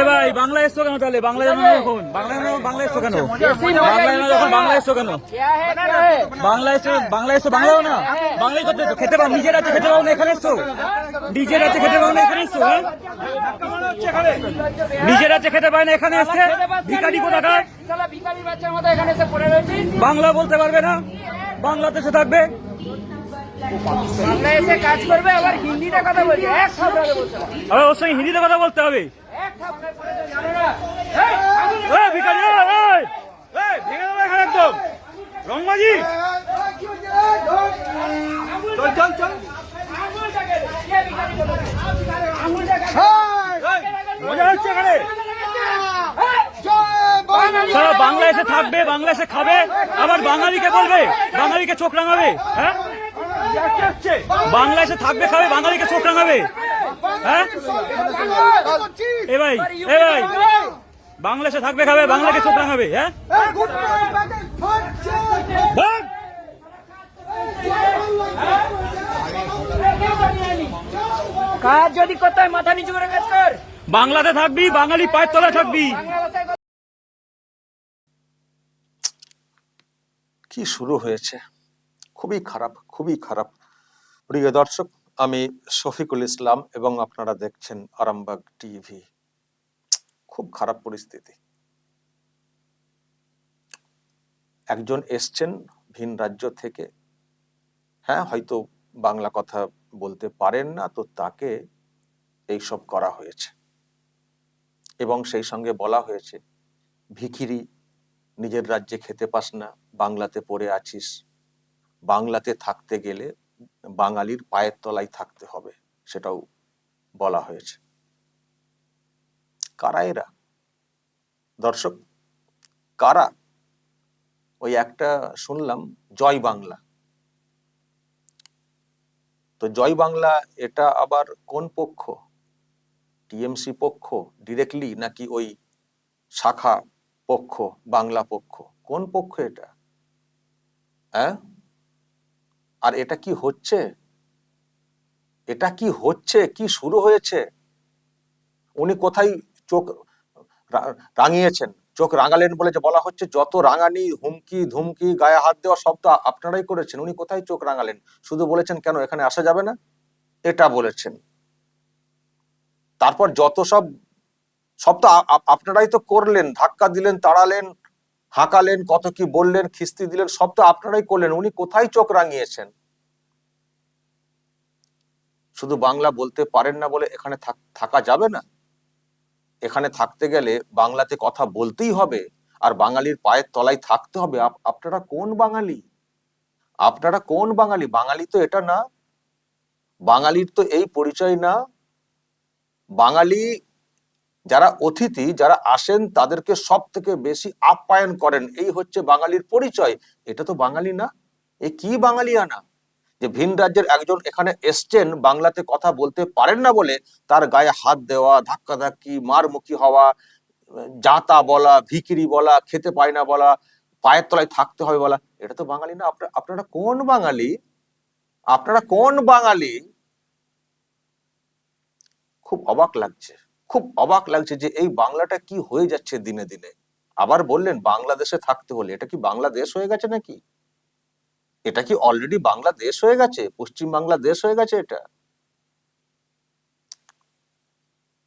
এ ভাই, বাংলা এসছো কেন তাহলে? বাংলা জানো এখন? বাংলা জানো, বাংলা এসছো কেন? বাংলা জানো যখন বাংলা এসছো কেন? বাংলা এসছো বাংলা এসছো, বাংলা না? বাংলাই করতে খেতে পাও, নিজের আছে খেতে পাও না, এখানে এসছো? নিজের আছে খেতে পাও না, এখানে এসছো হ্যাঁ? নিজের আছে খেতে পায় না, এখানে এসছে? ভিখারি কোথাকার? বাংলা বলতে পারবে না? বাংলাতে সে থাকবে? বাংলা এসে কাজ করবে আবার হিন্দিতে কথা বলছে এক থাপড়াতে বলতে পারে আরে ওর সঙ্গে হিন্দিতে কথা বলতে হবে। এক থাপড়ায় পড়ে জানো না। এই, ভিখারি এই! এই, ভেঙে দেবো এখানে একদম। রংবাজি। চল চল চল। আঙুলটাকে দে, কে ভিখারি বলে? আঙুলটাকে দে। মজা হচ্ছে এখানে। সারা বাংলা এসে থাকবে বাংলা এসে খাবে আবার বাঙালিকে বলবে বাঙালিকে চোখ রাঙাবে হ্যাঁ? বাংলা এসে থাকবে খাবে বাঙালিকে চোখ রাঙাবে। হ্যাঁ? এ ভাই এ ভাই। বাংলা এসে থাকবে খাবে বাংলাকে চোখ রাঙাবে হ্যাঁ! কাজ যদি করতে হয় মাথা নিচু করে কাজ কর। বাংলাতে থাকবি বাঙালি পায়ের তলায় থাকবি। কি শুরু হয়েছে? খুবই খারাপ খুবই খারাপ। প্রিয় দর্শক, আমি শফিকুল ইসলাম এবং আপনারা দেখছেন আরামবাগ টিভি। খুব খারাপ পরিস্থিতি। একজন এসছেন ভিন রাজ্য থেকে। হ্যাঁ হয়তো বাংলা কথা বলতে পারেন না, তো তাকে এইসব করা হয়েছে। এবং সেই সঙ্গে বলা হয়েছে, ভিখিরি, নিজের রাজ্যে খেতে পাস না, বাংলাতে পড়ে আছিস। বাংলাতে থাকতে গেলে বাঙালির পায়ের তলায় থাকতে হবে, সেটাও বলা হয়েছে। কারা এরা? দর্শক, কারা? ওই একটা শুনলাম, জয় বাংলা। তো জয় বাংলা, এটা আবার কোন পক্ষ? টিএমসি পক্ষ, ডিরেক্টলি নাকি ওই শাখা পক্ষ, বাংলা পক্ষ? কোন পক্ষ এটা? হ্যাঁ আর এটা কি হচ্ছে? এটা কি হচ্ছে? কি শুরু হয়েছে? উনি কোথায় চোখ রাঙিয়েছেন? চোখ রাঙালেন বলে যে বলা হচ্ছে, যত রাঙানি, হুমকি, ধুমকি, গায়ে হাত দেওয়া সব তো আপনারাই করেছেন। উনি কোথায় চোখ রাঙালেন? শুধু বলেছেন, কেন এখানে আসা যাবে না? এটা বলেছেন। তারপর যত সব সব তো আপনারাই তো করলেন, ধাক্কা দিলেন, তাড়ালেন হাঁকালেন, কত কি বললেন, খিস্তি দিলেন, সব তো আপনারাই করলেন, উনি কোথায় চোখ রাঙিয়েছেন? শুধু বাংলা বলতে পারেন না বলে এখানে থাক- যাবে না। এখানে থাকতে গেলে বাংলাতে কথা বলতেই হবে, আর বাঙালির পায়ের তলায় থাকতে হবে। আপ- আপনারা কোন বাঙালি? আপনারা কোন বাঙালি? বাঙালি তো এটা না। বাঙালির তো এই পরিচয় না। বাঙালি যারা অতিথি, যারা আসেন, তাদেরকে সব থেকে বেশি আপ্যায়ন করেন। এই হচ্ছে বাঙালির পরিচয়। এটা তো বাঙালি না। এ কি বাঙালি আনা যে ভিন রাজ্যের একজন এখানে এসছেন, বাংলাতে কথা বলতে পারেন না বলে তার গায়ে হাত দেওয়া ধাক্কা ধাক্কাধাক্কি, মারমুখী হওয়া, জাতা বলা ভিকিরি বলা, খেতে পায় না বলা, পায়ের তলায় থাকতে হবে বলা, এটা তো বাঙালি না। আপনারা আপনারা কোন বাঙালি? আপনারা কোন বাঙালি? খুব অবাক লাগছে। খুব অবাক লাগছে যে এই বাংলাটা কি হয়ে যাচ্ছে দিনে দিনে। আবার বললেন, বাংলাদেশে থাকতে হলে। এটা কি বাংলাদেশ হয়ে গেছে নাকি? এটা কি অলরেডি বাংলাদেশ হয়ে গেছে? পশ্চিম বাংলাদেশ হয়ে গেছে এটা?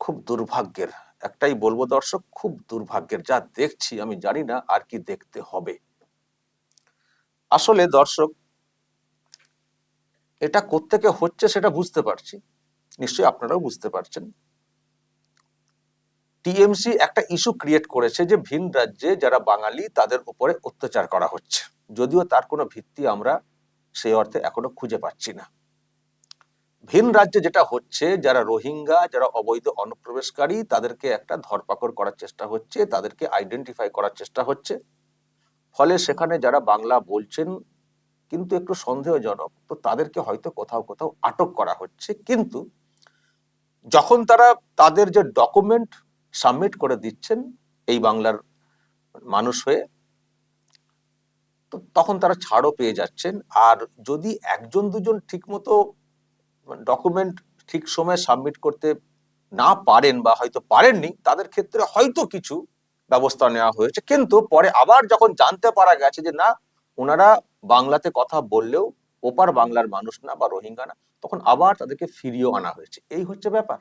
খুব দুর্ভাগ্যের। একটাই বলব দর্শক, খুব দুর্ভাগ্যের। যা দেখছি আমি জানি না আর কি দেখতে হবে। আসলে দর্শক, এটা কোত্থেকে হচ্ছে সেটা বুঝতে পারছি। নিশ্চয়ই আপনারাও বুঝতে পারছেন। টিএমসি একটা ইস্যু ক্রিয়েট করেছে যে ভিন রাজ্যে যারা বাঙালি, তাদের উপরে অত্যাচার করা হচ্ছে। যদিও তার কোনো ভিত্তি আমরা সেই অর্থে এখনও খুঁজে পাচ্ছি না। ভিন রাজ্যে যেটা হচ্ছে, যারা রোহিঙ্গা, যারা অবৈধ অনুপ্রবেশকারী, তাদেরকে একটা ধরপাকড় করার চেষ্টা হচ্ছে, তাদেরকে আইডেন্টিফাই করার চেষ্টা হচ্ছে। ফলে সেখানে যারা বাংলা বলছেন, কিন্তু একটু সন্দেহজনক, তো তাদেরকে হয়তো কোথাও কোথাও আটক করা হচ্ছে। কিন্তু যখন তারা তাদের যে ডকুমেন্ট সাবমিট করে দিচ্ছেন এই বাংলার মানুষ হয়ে, তো তখন তারা ছাড়ও পেয়ে যাচ্ছেন। আর যদি একজন দুজন ঠিকমতো ডকুমেন্ট ঠিক সময়ে সাবমিট করতে না পারেন বা হয়তো পারেননি, তাদের ক্ষেত্রে হয়তো কিছু ব্যবস্থা নেওয়া হয়েছে। কিন্তু পরে আবার যখন জানতে পারা গেছে যে না ওনারা বাংলাতে কথা বললেও ওপার বাংলার মানুষ না বা রোহিঙ্গা না, তখন আবার তাদেরকে ফিরিয়েও আনা হয়েছে। এই হচ্ছে ব্যাপার।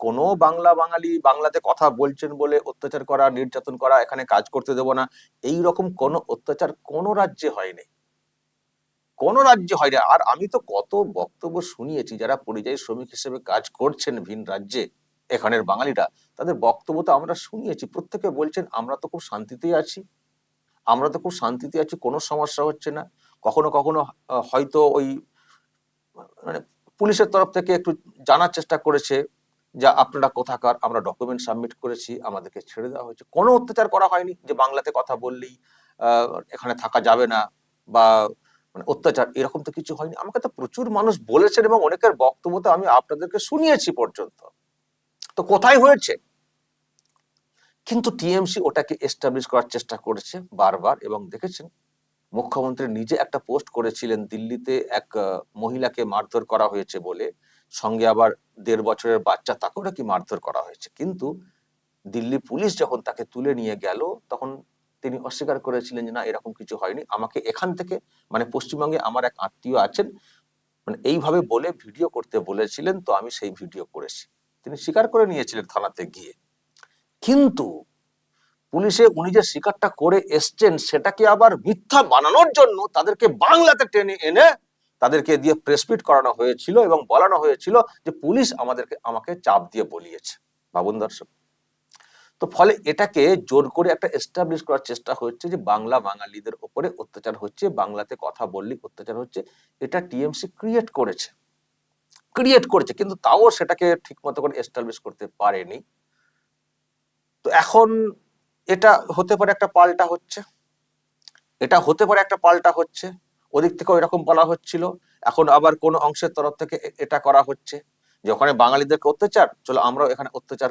কোনো বাংলা বাঙালি বাংলাতে কথা বলছেন বলে অত্যাচার করা, নির্যাতন করা, এখানে কাজ করতে দেব না, এই রকম কোনো অত্যাচার কোনো রাজ্যে হয়নি। কোনো রাজ্যে হয়নি। আর আমি তো কত বক্তব্য শুনিয়েছি, যারা পরিযায়ী শ্রমিক হিসেবে কাজ করছেন ভিন রাজ্যে, এখানের বাঙালিরা, তাদের বক্তব্য তো আমরা শুনিয়েছি। প্রত্যেকে বলছেন, আমরা তো খুব শান্তিতেই আছি। আমরা তো খুব শান্তিতে আছি, কোনো সমস্যা হচ্ছে না। কখনো কখনো হয়তো ওই মানে পুলিশের তরফ থেকে একটু জানার চেষ্টা করেছে যে আপনারা কোথাকার, আমরা ডকুমেন্ট সাবমিট করেছি, আমাদেরকে ছেড়ে দেওয়া হয়েছে। কোনো অত্যাচার করা হয়নি যে বাংলাতে কথা বললেই এখানে থাকা যাবে না বা মানে অত্যাচার, এরকম তো কিছু হয়নি। আমাকে তো প্রচুর মানুষ বলেছেন এবং অনেকের বক্তব্য তো আমি আপনাদেরকে শুনিয়েছি পর্যন্ত। তো কোথায় হয়েছে? কিন্তু টিএমসি ওটাকে এস্টাবলিশ করার চেষ্টা করেছে বারবার এবং দেখেছেন, মুখ্যমন্ত্রী নিজে একটা পোস্ট করেছিলেন, দিল্লিতে এক মহিলাকে মারধর করা হয়েছে বলে। সঙ্গে আবার দেড় বছরের বাচ্চা তাকেও নাকি মারধর করা হয়েছে। কিন্তু দিল্লি পুলিশ যখন তাকে তুলে নিয়ে গেল, তখন তিনি অস্বীকার করেছিলেন যে, না, এরকম কিছু হয়নি। আমাকে এখান থেকে মানে পশ্চিমবঙ্গে আমার এক আত্মীয় আছেন মানে এইভাবে বলে ভিডিও করতে বলেছিলেন, তো আমি সেই ভিডিও করেছি। তিনি স্বীকার করে নিয়েছিলেন থানাতে গিয়ে। কিন্তু পুলিশে উনি যে স্বীকারটা করে এসছেন সেটাকে আবার মিথ্যা বানানোর জন্য তাদেরকে বাংলাতে টেনে এনে তাদেরকে দিয়ে প্রেসপিট করানো হয়েছিল এবং বলানো হয়েছিল যে পুলিশ আমাদেরকে, আমাকে চাপ দিয়ে বলিয়েছে। ভাবুন দর্শক। তো ফলে এটাকে জোর করে একটা এস্টাবলিশ করার চেষ্টা হচ্ছে যে বাংলা বাঙালিদের উপরে অত্যাচার হচ্ছে, বাংলাতে কথা বললেই অত্যাচার হচ্ছে। এটা টিএমসি ক্রিয়েট করেছে। ক্রিয়েট করেছে, কিন্তু তাও সেটাকে ঠিক মতো করে এস্টাবলিশ করতে পারেনি। তো এখন এটা হতে পারে একটা পাল্টা হচ্ছে। এটা হতে পারে একটা পাল্টা হচ্ছে। ওদিক থেকে এরকম বলা হচ্ছিল। এখন আবার কোন অংশের তরফ থেকে এটা করা হচ্ছে যে ওখানে বাঙালিদেরকে অত্যাচার, চলো আমরাও এখানে অত্যাচার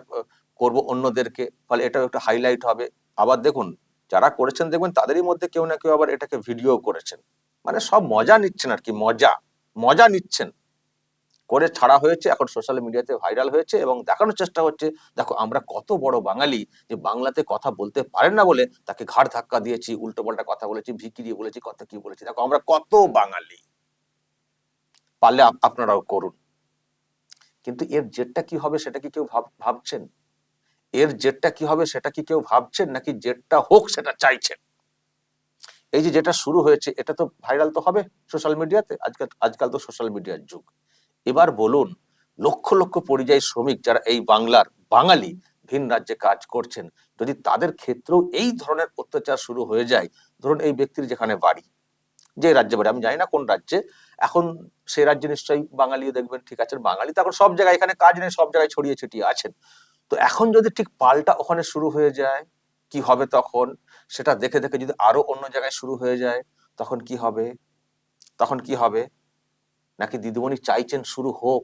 করব অন্যদেরকে। ফলে এটাও একটা হাইলাইট হবে। আবার দেখুন, যারা করেছেন দেখবেন তাদেরই মধ্যে কেউ না কেউ আবার এটাকে ভিডিও করেছেন। মানে সব মজা নিচ্ছেন আর কি, মজা মজা নিচ্ছেন। করে ছাড়া হয়েছে, এখন সোশ্যাল মিডিয়াতে ভাইরাল হয়েছে এবং দেখানোর চেষ্টা হচ্ছে, দেখো আমরা কত বড় বাঙালি যে বাংলাতে কথা বলতে পারেন না বলে তাকে ঘাড় ধাক্কা দিয়েছি, উল্টো পাল্টা কথা বলেছি, ভিকি দিয়ে বলেছি, কত কি বলেছি। দেখো আমরা কত বাঙালি। পারলে আপনারাও করুন। কিন্তু এর জেটটা কি হবে সেটা কি কেউ ভাব- ভাবছেন? এর জেটটা কি হবে সেটা কি কেউ ভাবছেন নাকি জেটটা হোক সেটা চাইছেন? এই যে যেটা শুরু হয়েছে, এটা তো ভাইরাল তো হবে সোশ্যাল মিডিয়াতে আজকাল আজকাল তো সোশ্যাল মিডিয়ার যুগ। এবার বলুন, লক্ষ লক্ষ পরিযায়ী শ্রমিক যারা এই বাংলার বাঙালি ভিন রাজ্যে কাজ করছেন, যদি তাদের ক্ষেত্রেও এই ধরনের অত্যাচার শুরু হয়ে যায়, ধরুন এই ব্যক্তির যেখানে বাড়ি, যে রাজ্যে বাড়ি, আমি জানি না কোন রাজ্যে, এখন সেই রাজ্যে নিশ্চয়ই বাঙালিও দেখবেন, ঠিক আছে বাঙালি তো এখন সব জায়গায়, এখানে কাজ নেই, সব জায়গায় ছড়িয়ে ছিটিয়ে আছেন। তো এখন যদি ঠিক পাল্টা ওখানে শুরু হয়ে যায়, কি হবে তখন? সেটা দেখে দেখে যদি আরও অন্য জায়গায় শুরু হয়ে যায়, তখন কি হবে? তখন কি হবে? নাকি দিদিমণি চাইছেন শুরু হোক?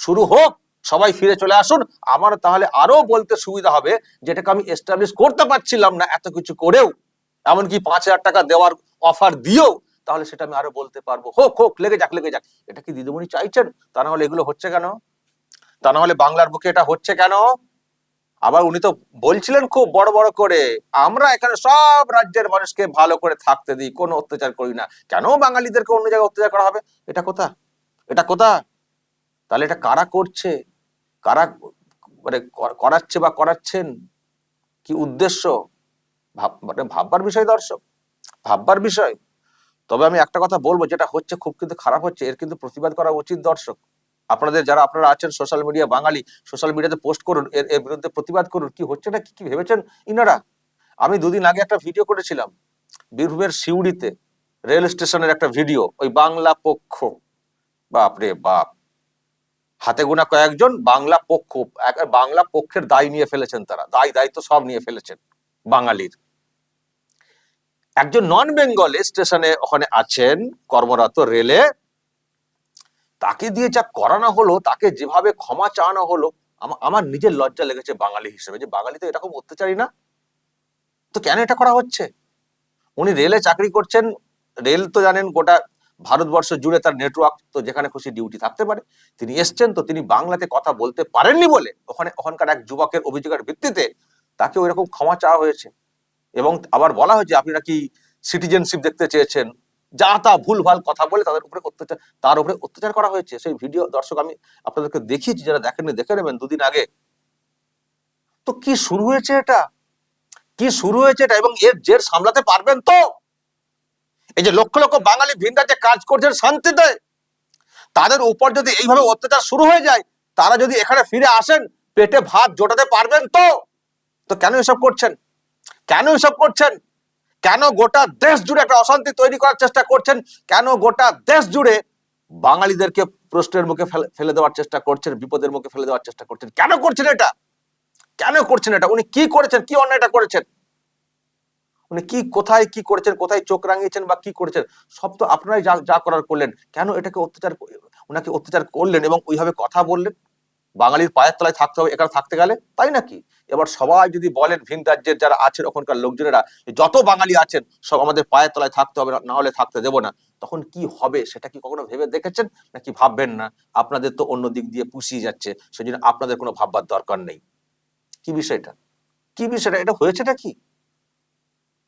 শুরু হোক! সবাই ফিরে চলে আসুন। আমার তাহলে আরও বলতে সুবিধা হবে, যেটাকে আমি এস্টাবলিশ করতে পারছিলাম না এত কিছু করেও। এমনকি পাঁচ হাজার টাকা দেওয়ার অফার দিয়েও, তাহলে সেটা আমি আরও বলতে পারব। হোক হোক, লেগে যাক লেগে যাক। এটা কি দিদিমণি চাইছেন? তা না হলে এগুলো হচ্ছে কেন? তা না হলে বাংলার বুকে এটা হচ্ছে কেন? আবার উনি তো বলছিলেন খুব বড় বড় করে, আমরা এখানে সব রাজ্যের মানুষকে ভালো করে থাকতে দিই, কোনো অত্যাচার করি না। কেন বাঙালিদেরকে অন্য জায়গায় অত্যাচার করা হবে? এটা কোথা? এটা কোথা? তাহলে এটা কারা করছে? কারা মানে করাচ্ছে বা করাচ্ছেন? কি উদ্দেশ্য? ভাব মানে ভাববার বিষয় দর্শক, ভাববার বিষয়। তবে আমি একটা কথা বলব, যেটা হচ্ছে খুব কিন্তু খারাপ হচ্ছে, এর কিন্তু প্রতিবাদ করা উচিত দর্শক। আপনাদের যারা আপনারা আছেন সোশ্যাল মিডিয়া বাঙালি সোশ্যাল মিডিয়াতে পোস্ট করুন, এর এর বিরুদ্ধে প্রতিবাদ করুন, কি হচ্ছে না, কি কি ভেবেছেন ইনারা? আমি দুদিন আগে একটা ভিডিও করেছিলাম, বীরভূমের সিউড়িতে, রেল স্টেশনের একটা ভিডিও ওই বাংলা পক্ষ। বাপরে বাপ। হাতে গোনা কয়েকজন বাংলা পক্ষ বাংলা পক্ষের দায় নিয়ে ফেলেছেন তারা, দায়, দায়িত্ব সব নিয়ে ফেলেছেন বাঙালির। একজন নন বেঙ্গলি স্টেশনে ওখানে আছেন কর্মরত রেলে তাকে দিয়ে যা করানো হলো, তাকে যেভাবে ক্ষমা চাওয়ানো হলো আমার নিজের লজ্জা লেগেছে বাঙালি হিসেবে যে বাঙালি তো এরকম অত্যাচারী না। তো কেন এটা করা হচ্ছে? উনি রেলে চাকরি করছেন, রেল তো জানেন গোটা ভারতবর্ষ জুড়ে তার নেটওয়ার্ক তো যেখানে খুশি ডিউটি থাকতে পারে। তিনি এসছেন তো তিনি বাংলাতে কথা বলতে পারেননি বলে ওখানে ওখানকার এক যুবকের অভিযোগের ভিত্তিতে তাকে ওই রকম ক্ষমা চাওয়া হয়েছে। এবং আবার বলা হয়েছে আপনি নাকি সিটিজেনশিপ দেখতে চেয়েছেন? যা তা ভুলভাল কথা বলে তাদের উপরে অত্যাচার, তার উপরে অত্যাচার করা হয়েছে। সেই ভিডিও দর্শক আমি আপনাদেরকে দেখিয়েছি, যারা দেখেননি দেখে নেবেন দুদিন আগে। তো কি শুরু হয়েছে এটা? কি শুরু হয়েছে এটা? এবং এর জের সামলাতে পারবেন তো? এই যে লক্ষ লক্ষ বাঙালি ভিন রাজ্যে কাজ করছেন শান্তিতে, তাদের উপর যদি এইভাবে অত্যাচার শুরু হয়ে যায়, তারা যদি এখানে ফিরে আসেন, পেটে ভাত জোটাতে পারবেন তো? তো কেন এসব করছেন? কেন এসব করছেন? কেন গোটা দেশ জুড়ে একটা অশান্তি তৈরি করার চেষ্টা করছেন? কেন গোটা দেশ জুড়ে বাঙালিদেরকে প্রশ্নের মুখে ফেলে- দেওয়ার চেষ্টা করছেন, বিপদের মুখে ফেলে দেওয়ার চেষ্টা করছেন? কেন করছেন এটা? কেন করছেন এটা? উনি কি করেছেন? কি অন্যায়টা করেছেন? উনি কি, কোথায় কি করেছেন? কোথায় চোখ রাঙিয়েছেন বা কি করেছেন? সব তো আপনারাই যা যা করার করলেন। কেন এটাকে অত্যাচার ওনাকে অত্যাচার করলেন এবং ওইভাবে কথা বললেন? বাঙালির পায়ের তলায় থাকতে হবে এখানে থাকতে গেলে? তাই নাকি? এবার সবাই যদি বলেন ভিন রাজ্যের যারা আছেন ওখানকার লোকজনেরা যত বাঙালি আছেন, সব আমাদের পায়ের তলায় থাকতে হবে, না হলে থাকতে দেবো না। তখন কি হবে সেটা কি কখনো ভেবে দেখেছেন নাকি ভাববেন না? আপনাদের তো অন্য দিক দিয়ে পুষিয়ে যাচ্ছে সেই জন্য আপনাদের কোনো ভাববার দরকার নেই। কি বিষয়টা কি বিষয়টা এটা? হয়েছেটা কি?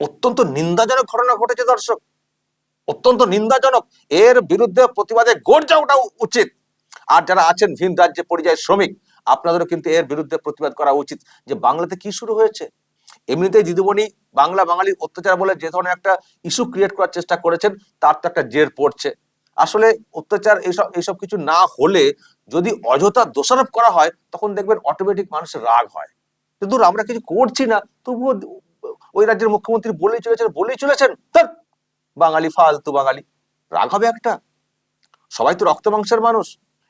অত্যন্ত নিন্দাজনক ঘটনা ঘটেছে দর্শক। অত্যন্ত নিন্দাজনক। এর বিরুদ্ধে প্রতিবাদে গর্জা ওঠা উচিত। আর যারা আছেন ভিন রাজ্যে পরিযায়ী শ্রমিক আপনাদেরও কিন্তু এর বিরুদ্ধে প্রতিবাদ করা উচিত যে বাংলাতে কি শুরু হয়েছে? এমনিতেই দিদিমণি বাংলা বাঙালির অত্যাচার বলে যে ধরনের একটা ইস্যু ক্রিয়েট করার চেষ্টা করেছেন তার তো একটা জের পড়ছে। আসলে অত্যাচার এইসব এইসব কিছু না হলে যদি অযথা দোষারোপ করা হয় তখন দেখবেন অটোমেটিক মানুষের রাগ হয়। কিন্তু আমরা কিছু করছি না তবুও ওই রাজ্যের মুখ্যমন্ত্রী বলেই চলেছেন বলেই চলেছেন ধ্যাৎ, বাঙালি ফালতু বাঙালি। রাগ হবে একটা। সবাই তো রক্ত মাংসের মানুষ।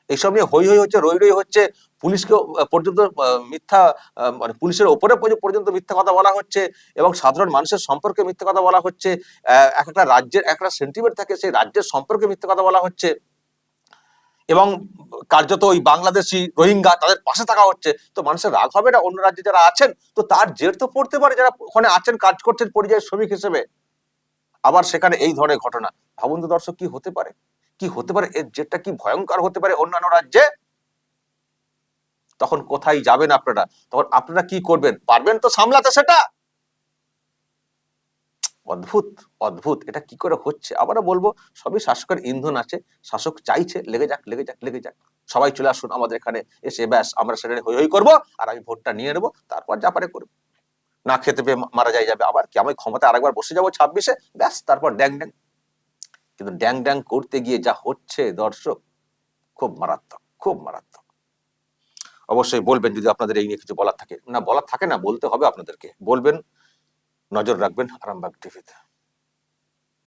এইসব নিয়ে হই হই হচ্ছে, রই রই হচ্ছে, পুলিশকে পর্যন্ত মিথ্যা মানে পুলিশের ওপরে পর্যন্ত মিথ্যা কথা বলা হচ্ছে এবং সাধারণ মানুষের সম্পর্কে মিথ্যা কথা বলা হচ্ছে। এক একটা রাজ্যের একটা সেন্টিমেন্ট থাকে, সেই রাজ্যের সম্পর্কে মিথ্যা কথা বলা হচ্ছে এবং কার্যত ওই বাংলাদেশি রোহিঙ্গা তাদের পাশে থাকা হচ্ছে। তো মানুষের রাগ হবে না? অন্য রাজ্যে যারা আছেন, তো তার জের তো পড়তে পারে যারা ওখানে আছেন, কাজ করছেন পরিযায়ী শ্রমিক হিসেবে। আবার সেখানে এই ধরনের ঘটনা। ভাবুন দর্শক, কি হতে পারে? কি হতে পারে? এর যেটা কি ভয়ঙ্কর হতে পারে অন্যান্য রাজ্যে? তখন কোথায় যাবেন আপনারা? তখন আপনারা কি করবেন? পারবেন তো সামলাতে সেটা? অদ্ভুত অদ্ভুত। এটা কি করে হচ্ছে? আবারও বলব, সবই শাসকের ইন্ধন আছে। শাসক চাইছে, লেগে যাক লেগে যাক লেগে যাক। সবাই চলে আসুন আমাদের এখানে এসে ব্যাস, আমরা সেটা হই হই করব আর আমি ভোটটা নিয়ে নেব, তারপর যা পারে করব। না খেতে পেয়ে মারা যায় যাবে। আবার কি? আমি ক্ষমতা আরেকবার বসে যাব ছাব্বিশে? ব্যাস, তারপর ড্যাং ড্যাং। কিন্তু ড্যাং ড্যাং করতে গিয়ে যা হচ্ছে দর্শক, খুব মারাত্মক খুব মারাত্মক। অবশ্যই বলবেন যদি আপনাদের এই নিয়ে কিছু বলার থাকে। না, বলার থাকে না, বলতে হবে আপনাদেরকে। বলবেন, নজর রাখবেন আরামবাগ টিভিতে।